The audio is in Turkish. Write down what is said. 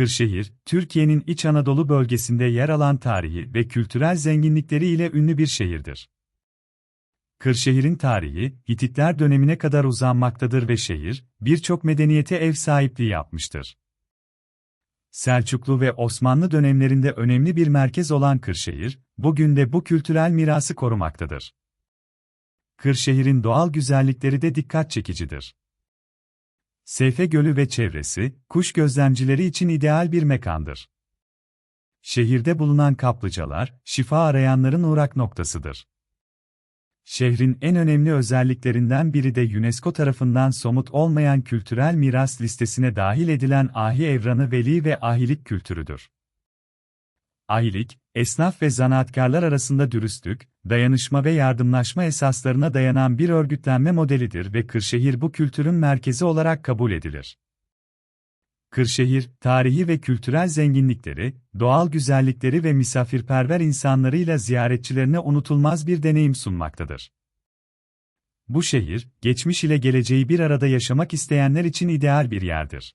Kırşehir, Türkiye'nin İç Anadolu bölgesinde yer alan tarihi ve kültürel zenginlikleriyle ünlü bir şehirdir. Kırşehir'in tarihi, Hititler dönemine kadar uzanmaktadır ve şehir, birçok medeniyete ev sahipliği yapmıştır. Selçuklu ve Osmanlı dönemlerinde önemli bir merkez olan Kırşehir, bugün de bu kültürel mirası korumaktadır. Kırşehir'in doğal güzellikleri de dikkat çekicidir. Seyfe Gölü ve çevresi, kuş gözlemcileri için ideal bir mekandır. Şehirde bulunan kaplıcalar, şifa arayanların uğrak noktasıdır. Şehrin en önemli özelliklerinden biri de UNESCO tarafından somut olmayan kültürel miras listesine dahil edilen Ahi Evranı Veli ve Ahilik kültürüdür. Ahilik, esnaf ve zanaatkarlar arasında dürüstlük, dayanışma ve yardımlaşma esaslarına dayanan bir örgütlenme modelidir ve Kırşehir bu kültürün merkezi olarak kabul edilir. Kırşehir, tarihi ve kültürel zenginlikleri, doğal güzellikleri ve misafirperver insanlarıyla ziyaretçilerine unutulmaz bir deneyim sunmaktadır. Bu şehir, geçmiş ile geleceği bir arada yaşamak isteyenler için ideal bir yerdir.